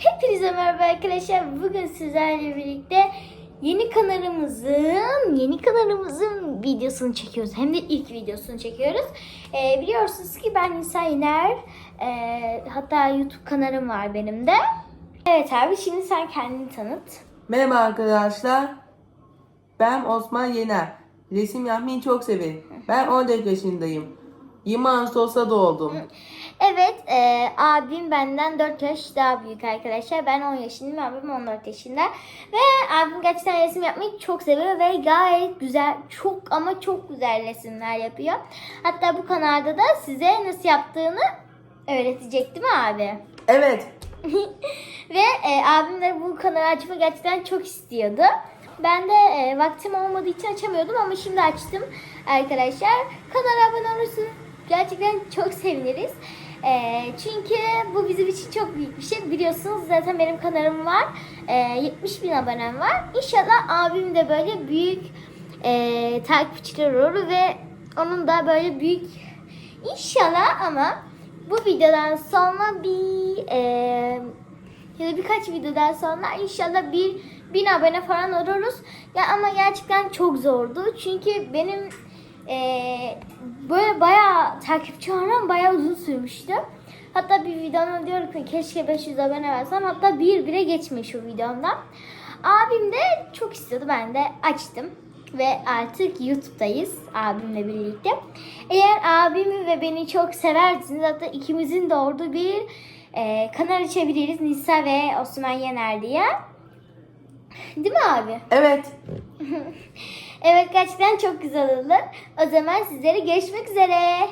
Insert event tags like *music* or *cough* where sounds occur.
Hepinize merhaba arkadaşlar. Bugün sizlerle birlikte yeni kanalımızın yeni kanalımızın videosunu çekiyoruz. Hem de ilk videosunu çekiyoruz. Ee, biliyorsunuz ki ben Nisa Yener. Ee, hatta YouTube kanalım var benim de. Evet abi şimdi sen kendini tanıt. Merhaba arkadaşlar. Ben Osman Yener. Resim yapmayı çok severim. Ben 14 yaşındayım. 20 Ağustos'ta doğdum. Evet, e, abim benden 4 yaş daha büyük arkadaşlar. Ben 10 yaşındayım, abim 14 yaşında. Ve abim gerçekten resim yapmayı çok seviyor ve gayet güzel, çok ama çok güzel resimler yapıyor. Hatta bu kanalda da size nasıl yaptığını öğretecek değil mi abi? Evet. *laughs* Ve e, abim de bu kanalı açmayı gerçekten çok istiyordu. Ben de e, vaktim olmadığı için açamıyordum ama şimdi açtım arkadaşlar. Kanala abone olursanız gerçekten çok seviniriz. E, çünkü bu bizim için çok büyük bir şey. Biliyorsunuz zaten benim kanalım var. E, 70 bin abonem var. İnşallah abim de böyle büyük e, takipçiler olur ve onun da böyle büyük İnşallah ama bu videodan sonra bir e, ya da birkaç videodan sonra inşallah bir bin abone falan oluruz. Ya ama gerçekten çok zordu. Çünkü benim e, böyle bayağı takipçi olmam bayağı uzun sürmüştü. Hatta bir videomda diyorum ki keşke 500 abone versem. Hatta bir bile geçmiş şu videomda. Abim de çok istiyordu. Ben de açtım. Ve artık YouTube'dayız abimle birlikte. Eğer abimi ve beni çok seversiniz hatta ikimizin doğurduğu bir e, kanal açabiliriz. Nisa ve Osman Yener diye. Değil mi abi? Evet. *laughs* Evet gerçekten çok güzel olur. O zaman sizlere görüşmek üzere.